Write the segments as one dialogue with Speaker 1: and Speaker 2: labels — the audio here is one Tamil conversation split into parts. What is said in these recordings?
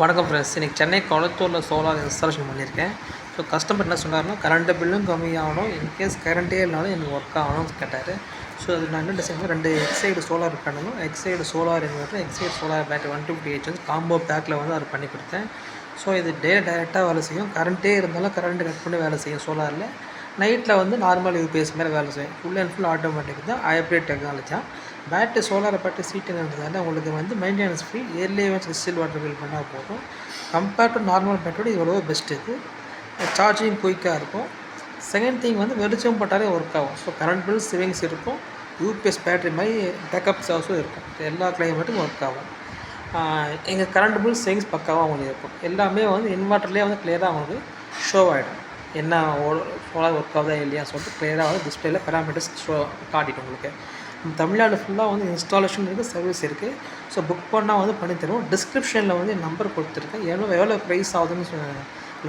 Speaker 1: வணக்கம் ஃப்ரெண்ட்ஸ் இன்றைக்கி சென்னை கொளத்தூரில் சோலார் இன்ஸ்டாலேஷன் பண்ணியிருக்கேன். ஸோ கஸ்டமர் என்ன சொன்னார்னா கரண்ட்டு பில்லும் கம்மியாகணும் இன்கேஸ் கரண்ட்டே இல்லைனாலும் எனக்கு ஒர்க் ஆகணும்னு கேட்டார். ஸோ அது நான் என்ன டிசைன் ரெண்டு எக்ஸைடு சோலார் பண்ணணும். Exide solar inverter Exide solar battery one fifty H வந்து காம்போ பேக்கில் வந்து அது பண்ணி கொடுத்தேன். ஸோ இது டே டைரெக்டாக வேலை செய்யும். கரண்ட்டே இருந்தாலும் கரண்ட்டு கட் பண்ணி வேலை செய்யும் சோலாரில் நைட்டில் வந்து நார்மல் யூபிஎஸ் மாதிரி வேலை செய்யும். ஃபுல் அண்ட் ஃபுல் ஆட்டோமேட்டிக் தான். ஹைப்ரிட் டெக்னாலஜி தான். பேட்டு சோலாரை பேட்டரி சீட்டுங்கிறதுனால உங்களுக்கு வந்து மெயின்டெனன்ஸ் ஃப்ரீ இயர்லியே வச்சு டிஸ்டில் வாட்டர் ஃபில் பண்ணால் போதும். கம்பேர்ட் டு நார்மல் பேட்டோட இவ்வளோ பெஸ்ட் இது. சார்ஜிங் குயிக்காக இருக்கும். செகண்ட் திங் வந்து வெளிச்சம் போட்டாலே ஒர்க் ஆகும். ஸோ கரண்ட் பில் சேவிங்ஸ் இருக்கும். யூபிஎஸ் பேட்டரி மாதிரி பேக்கப் சார்ஸும் இருக்கும். எல்லா கிளைமேட்டும் ஒர்க் ஆகும். எங்கள் கரண்ட் பில் சேவிங்ஸ் பக்காவாக அவங்களுக்கு இருக்கும். எல்லாமே வந்து இன்வெர்ட்டர்லேயே வந்து கிளியராக அவங்களுக்கு ஷோ ஆகிடும் என்ன சோலார் ஒர்க் ஆகுதா இல்லையா சொல்லிட்டு கிளியராக வந்து டிஸ்பிளேல பேராமீட்டர்ஸ் ஷோ காட்டிட்டு உங்களுக்கு. தமிழ்நாடு ஃபுல்லாக வந்து இன்ஸ்டாலேஷன் இருக்குது சர்வீஸ் இருக்குது ஸோ புக் பண்ணால் வந்து பண்ணி தருவோம். டிஸ்கிரிப்ஷனில் வந்து நம்பர் கொடுத்துருக்கேன். எவ்வளோ எவ்வளோ ப்ரைஸ் ஆகுதுன்னு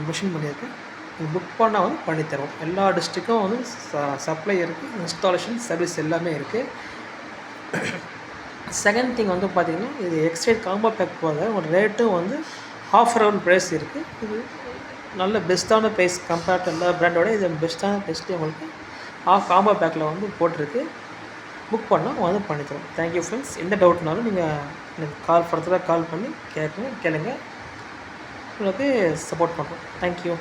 Speaker 1: மிஷின் பண்ணியிருக்கேன். நீங்கள் புக் பண்ணால் வந்து பண்ணி தருவோம். எல்லா டிஸ்ட்ரிக்கும் வந்து சப்ளை இருக்குது இன்ஸ்டாலேஷன் சர்வீஸ் எல்லாமே இருக்குது செகண்ட் திங் வந்து பார்த்திங்கன்னா இது எக்ஸ்ட்ரைட் காம்போ பேக் போக ஒரு ரேட்டும் வந்து ஆஃபரபிள் ப்ரைஸ் இருக்குது இது நல்ல பெஸ்ட்டான ப்ரைஸ் கம்பேர்ட் எல்லா பிராண்டோட இது பெஸ்ட்டான ப்ரைஸ்லேயே உங்களுக்கு ஆஃப் காம்போ பேக்கில் வந்து போட்டிருக்கு. புக் பண்ணால் வந்து பண்ணித்தரோம் தேங்க்யூ ஃப்ரெண்ட்ஸ் எந்த டவுட்னாலும் நீங்கள் எனக்கு கால் ஃபர்தராக கால் பண்ணி கேட்குங்க கேளுங்க. உங்களுக்கு சப்போர்ட் பண்ணுறோம் தேங்க்யூ